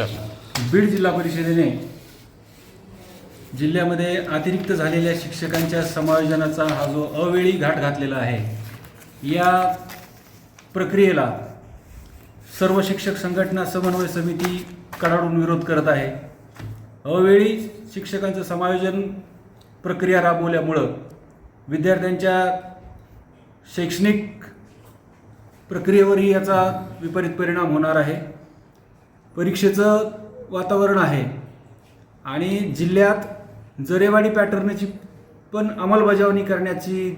बीड जिल्हा परिषदेने जिल्ह्यामध्ये अतिरिक्त झालेल्या शिक्षकांच्या समायोजनाचा हा जो अवेळी घाट घातलेला आहे या प्रक्रियेला सर्व शिक्षक संघटना समन्वय समिती कडाडून विरोध करत आहे. अवेळी शिक्षकांचं समायोजन प्रक्रिया राबवल्यामुळं विद्यार्थ्यांच्या शैक्षणिक प्रक्रियेवरही याचा विपरीत परिणाम होणार आहे. परीक्षेचं वातावरण आहे. आणि जिल्ह्यात जरेवाडी पॅटर्नची पण अंमलबजावणी करण्याची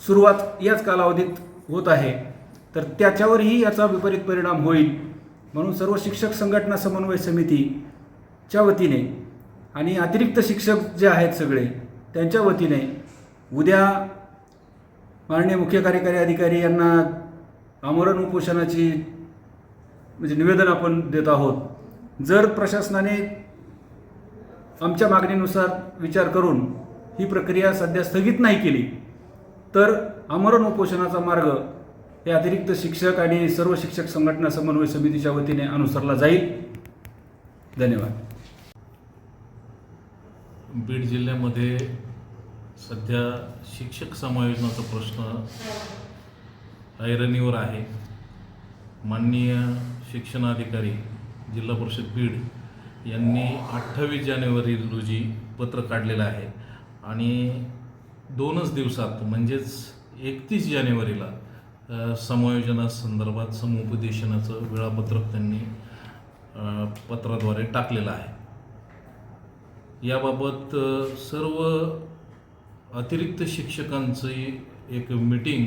सुरुवात याच कालावधीत होत आहे. तर त्याच्यावरही याचा विपरीत परिणाम होईल म्हणून सर्व शिक्षक संघटना समन्वय समितीच्या वतीने आणि अतिरिक्त शिक्षक जे आहेत सगळे त्यांच्या वतीने उद्या माननीय मुख्य कार्यकारी अधिकारी यांना आमरण उपोषणाची म्हणजे निवेदन आपण देत आहोत. जर प्रशासनाने आमच्या मागणीनुसार विचार करून ही प्रक्रिया सध्या स्थगित नाही केली तर आमरण उपोषणाचा मार्ग हे अतिरिक्त शिक्षक आणि सर्व शिक्षक संघटना समन्वय समितीच्या वतीने अनुसरला जाईल. धन्यवाद. बीड जिल्ह्यामध्ये सध्या शिक्षक समायोजनाचा प्रश्न ऐरणीवर आहे. माननीय शिक्षणाधिकारी जिल्हा परिषद बीड यांनी अठ्ठावीस जानेवारी रोजी पत्र काढलेलं आहे. आणि दोनच दिवसात म्हणजेच एकतीस जानेवारीला समायोजनासंदर्भात समुपदेशनाचं वेळापत्रक त्यांनी पत्राद्वारे टाकलेलं आहे. याबाबत सर्व अतिरिक्त शिक्षकांची एक मीटिंग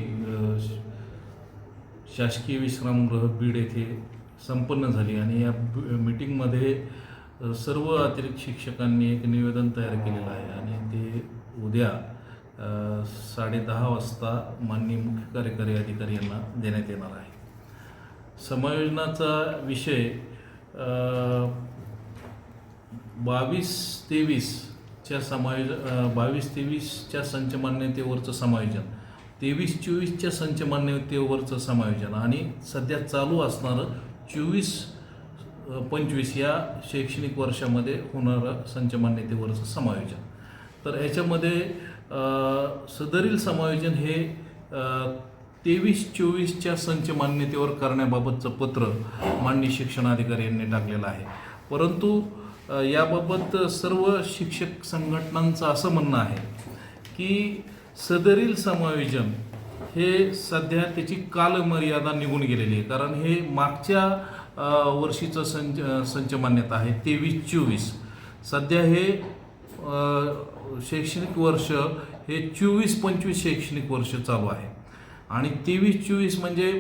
शासकीय विश्रामगृह बीड येथे संपन्न झाली आणि या मीटिंगमध्ये सर्व अतिरिक्त शिक्षकांनी एक निवेदन तयार केलेलं आहे आणि ते उद्या साडेदहा वाजता माननीय मुख्य कार्यकारी अधिकारी यांना देण्यात येणार आहे. समायोजनाचा विषय बावीस तेवीसच्या समायोज बावीस तेवीसच्या संचमान्यतेवरचं समायोजन तेवीस चोवीसच्या संचमान्यतेवरचं समायोजन आणि सध्या चालू असणारं चोवीस पंचवीस या शैक्षणिक वर्षामध्ये होणारं संच मान्यतेवरचं समायोजन. तर ह्याच्यामध्ये सदरील समायोजन हे तेवीस चोवीसच्या संच मान्यतेवर करण्याबाबतचं पत्र माननीय शिक्षणाधिकारी यांनी टाकलेलं आहे. परंतु याबाबत सर्व शिक्षक संघटनांचं असं म्हणणं आहे की सदरील समायोजन हे सध्या त्याची कालमर्यादा निघून गेलेली आहे. कारण हे मागच्या वर्षीचं संच संच मान्यता आहे तेवीस चोवीस. सध्या हे शैक्षणिक वर्ष हे चोवीस पंचवीस शैक्षणिक वर्ष चालू आहे. आणि तेवीस चोवीस म्हणजे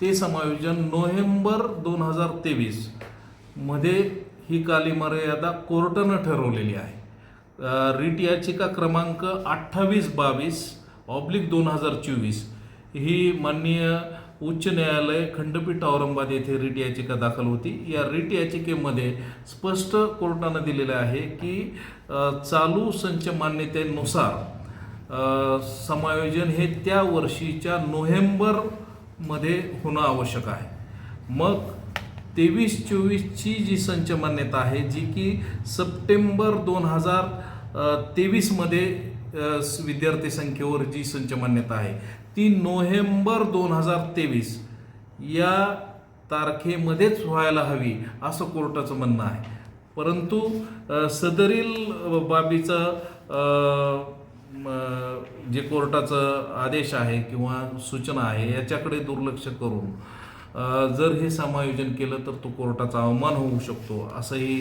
ते समायोजन नोव्हेंबर दोन हजार तेवीसमध्ये ही कालीमर्यादा कोर्टानं ठरवलेली आहे. रिट याचिका क्रमांक अठ्ठावीस बावीस ऑब्लिक दोन हजार चोवीस. ही माननीय उच्च न्यायालय खंडपीठ औरंगाबाद येथे रिट याचिका दाखल होती. या रिट याचिकेमध्ये स्पष्ट कोर्टानं दिलेलं आहे की चालू संच मान्यतेनुसार समायोजन हे त्या वर्षीच्या नोव्हेंबरमध्ये होणं आवश्यक आहे. मग तेवीस चोवीसची जी संच मान्यता आहे जी की सप्टेंबर दोन हजार तेवीसमध्ये विद्यार्थी संख्येवर जी संच मान्यता आहे ती नोव्हेंबर दोन हजार तेवीस या तारखेमध्येच व्हायला हवी असं कोर्टाचं म्हणणं आहे. परंतु सदरील बाबीचं जे कोर्टाचं आदेश आहे किंवा सूचना आहे याच्याकडे दुर्लक्ष करून जर हे समायोजन केलं तर तो कोर्टाचा अवमान होऊ शकतो असंही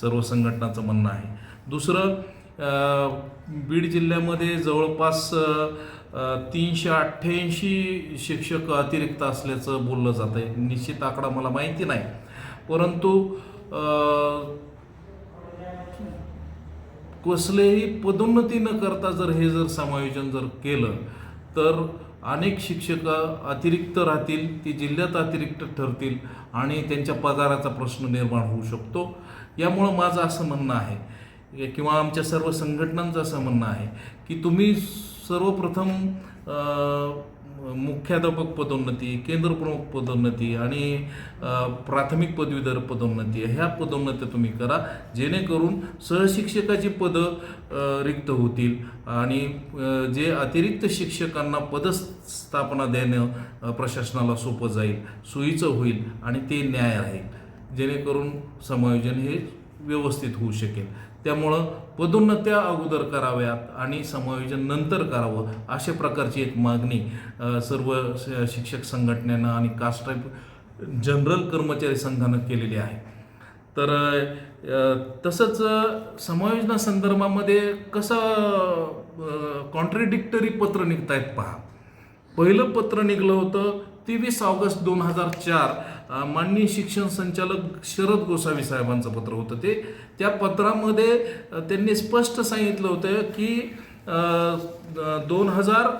सर्व संघटनाचं म्हणणं आहे. दुसरं बीड जिल्ह्यामध्ये जवळपास तीनशे अठ्ठ्याऐंशी शिक्षक अतिरिक्त असल्याचं बोललं जातं आहे. निश्चित आकडा मला माहिती नाही. परंतु कसलेही पदोन्नती न करता जर हे जर समायोजन जर केलं तर अनेक शिक्षक अतिरिक्त राहतील ती जिल्ह्यात अतिरिक्त ठरतील आणि त्यांच्या पगाराचा प्रश्न निर्माण होऊ शकतो. यामुळं माझं असं म्हणणं आहे किंवा आमच्या सर्व संघटनांचं असं म्हणणं आहे की तुम्ही सर्वप्रथम मुख्याध्यापक पदोन्नती केंद्रप्रमुख पदोन्नती आणि प्राथमिक पदवीधर पदोन्नती ह्या पदोन्नती तुम्ही करा. जेणेकरून सहशिक्षकाची पदं रिक्त होतील आणि जे अतिरिक्त शिक्षकांना पदस्थापना देणं प्रशासनाला सोपं जाईल सोयीचं होईल आणि ते न्याय राहील. जेणेकरून समायोजन हे व्यवस्थित होऊ शकेल. त्यामुळं पदोन्नत्या अगोदर कराव्यात आणि समायोजन नंतर करावं अशा प्रकारची एक मागणी सर्व श- शिक्षक संघटनेनं आणि कास्ट जनरल कर्मचारी संघानं केलेली आहे. तर तसंच समायोजना समायोजनासंदर्भामध्ये कसं कॉन्ट्रडिक्टरी पत्र निघत आहेत पहा. पहिलं पत्र निघलं होतं तेवीस ऑगस्ट दोन हजार चार माननीय शिक्षण संचालक शरद गोसावी साहेबांचं पत्र होतं ते. त्या पत्रामध्ये त्यांनी स्पष्ट सांगितलं होतं की दोन हजार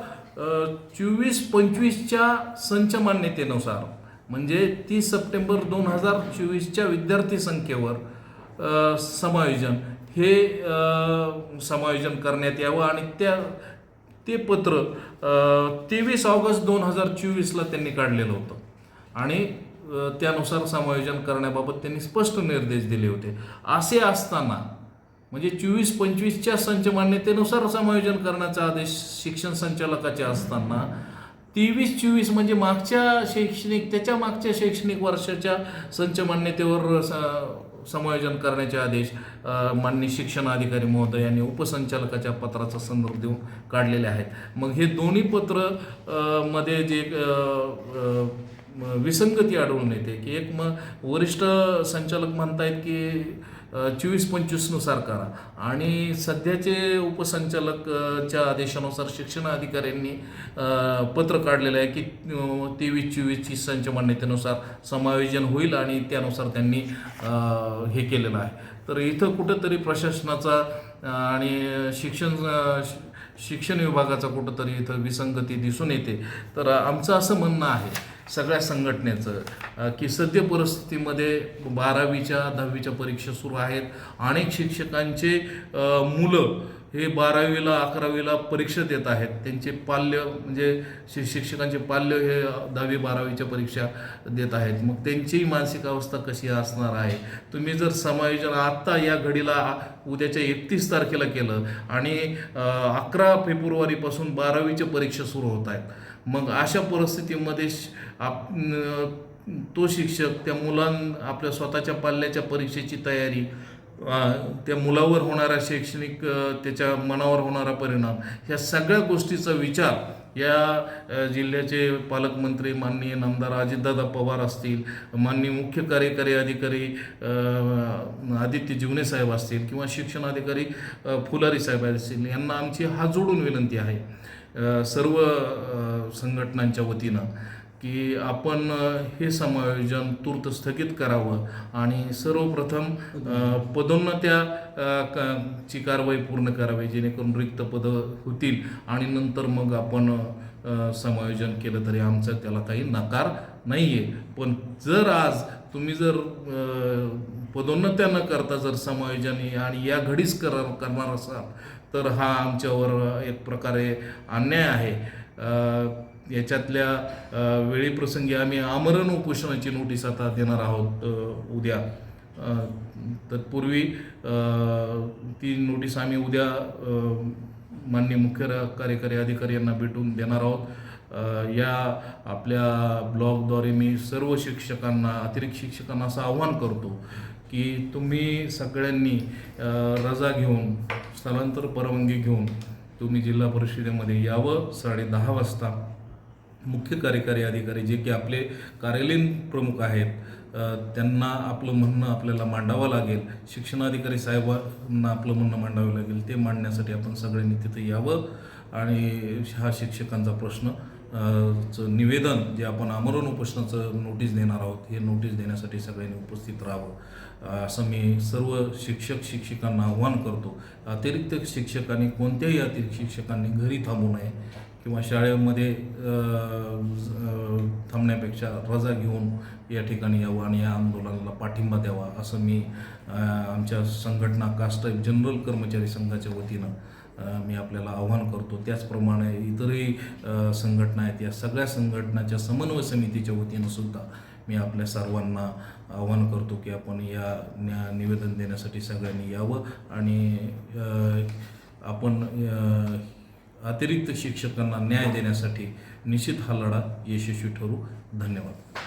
चोवीस पंचवीसच्या संच मान्यतेनुसार म्हणजे तीस सप्टेंबर दोन हजार चोवीसच्या विद्यार्थी संख्येवर समायोजन हे समायोजन करण्यात यावं आणि त्या ते पत्र तेवीस ऑगस्ट दोन हजार चोवीसला त्यांनी काढलेलं होतं. आणि त्यानुसार समायोजन करण्याबाबत त्यांनी स्पष्ट निर्देश दिले होते. असे असताना म्हणजे चोवीस पंचवीसच्या संच मान्यतेनुसार समायोजन करण्याचा आदेश शिक्षण संचालकाचे असताना तेवीस चोवीस म्हणजे मागच्या शैक्षणिक त्याच्या मागच्या शैक्षणिक वर्षाच्या संच मान्यतेवर स- समायोजन करण्याचे आदेश अ, माननीय शिक्षण अधिकारी महोदय यांनी उपसंचालकाच्या पत्राचा संदर्भ देऊन काढलेले आहेत. मग हे दोन्ही पत्रमध्ये जे विसंगती आढळून येते की एक मग वरिष्ठ संचालक म्हणतायत की चोवीस पंचवीसनुसार करा. आणि सध्याचे उपसंचालकच्या आदेशानुसार शिक्षण अधिकाऱ्यांनी पत्र काढलेलं आहे की तेवीस चोवीसची संच मान्यतेनुसार समायोजन होईल आणि त्यानुसार त्यांनी हे केलेलं आहे. तर इथं कुठंतरी प्रशासनाचा आणि शिक्षण शिक्षण विभागाचा कुठंतरी इथं विसंगती दिसून येते. तर आमचं असं म्हणणं आहे सगळ्या संघटनेचं. की सद्य परिस्थितीमध्ये बारावीच्या दहावीच्या परीक्षा सुरू आहेत. अनेक शिक्षकांचे मुलं हे बारावीला अकरावीला परीक्षा देत आहेत. त्यांचे पाल्य म्हणजे शि शिक्षकांचे पाल्य हे दहावी बारावीच्या परीक्षा देत आहेत. मग त्यांचीही मानसिक अवस्था कशी असणार आहे? तुम्ही जर समायोजन आत्ता या घडीला उद्याच्या एकतीस तारखेला केलं आणि अकरा फेब्रुवारीपासून बारावीच्या परीक्षा सुरू होत आहेत. मग अशा परिस्थितीमध्ये आप तो शिक्षक त्या मुलां आपल्या स्वतःच्या पाल्याच्या परीक्षेची तयारी त्या मुलावर होणारा शैक्षणिक त्याच्या मनावर होणारा परिणाम ह्या सगळ्या गोष्टीचा विचार या जिल्ह्याचे पालकमंत्री माननीय नामदार अजितदादा पवार असतील माननीय मुख्य कार्यकारी अधिकारी आदित्य जीवने साहेब असतील किंवा शिक्षण अधिकारी फुलारी साहेब असतील यांना आमची हात जोडून विनंती आहे. सर्व संघटनांच्या वतीनं की आपण हे समायोजन तूर्त स्थगित करावं आणि सर्वप्रथम पदोन्नत्या ची कारवाई पूर्ण करावी जेणेकरून रिक्त पदं होतील आणि नंतर मग आपण समायोजन केलं तरी आमचा त्याला काही नकार नाही आहे पण जर आज तुम्ही जर पदोन्नत्या न करता जर समायोजन आणि या घडीच कर करणार असाल तर हा आमच्यावर एक प्रकारे अन्याय आहे. याच्यातल्या वेळीप्रसंगी आम्ही आमरण उपोषणाची नोटीस आता देणार आहोत उद्या. तत्पूर्वी ती नोटीस आम्ही उद्या मान्य माननीय मुख्य कार्यकारी अधिकारी यांना भेटून देणार आहोत. या आपल्या ब्लॉगद्वारे मी सर्व शिक्षकांना अतिरिक्त शिक्षकांना असं आव्हान करतो की तुम्ही सगळ्यांनी रजा घेऊन स्थलांतर परवानगी घेऊन तुम्ही जिल्हा परिषदेमध्ये यावं. साडे दहा वाजता मुख्य कार्यकारी अधिकारी जे की आपले कार्यालयीन प्रमुख आहेत त्यांना आपलं म्हणणं आपल्याला मांडावं लागेल. शिक्षणाधिकारी साहेबांना आपलं म्हणणं मांडावं लागेल. ते मांडण्यासाठी आपण सगळ्यांनी तिथं यावं. आणि हा शिक्षकांचा प्रश्न चं निवेदन जे आपण आमरण उपोषणाचं नोटीस देणार आहोत हे नोटीस देण्यासाठी सगळ्यांनी उपस्थित राहावं. असं मी सर्व शिक्षक शिक्षिकांना आव्हान करतो. अतिरिक्त शिक्षकांनी कोणत्याही अतिरिक्त शिक्षकांनी घरी थांबू नये किंवा शाळेमध्ये थांबण्यापेक्षा रजा घेऊन या ठिकाणी यावं आणि या आंदोलनाला पाठिंबा द्यावा असं मी आमच्या संघटना कास्ट जनरल कर्मचारी संघाच्या वतीनं मी आपल्याला आव्हान करतो. त्याचप्रमाणे इतरही संघटना आहेत. या सगळ्या संघटनाच्या समन्वय समितीच्या वतीनं सुद्धा मी आपल्या सर्वांना आवाहन करतो की आपण या न्या निवेदन देण्यासाठी सगळ्यांनी यावं आणि आपण अतिरिक्त शिक्षकांना न्याय देण्यासाठी निश्चित हा लढा यशस्वी ठरू. धन्यवाद.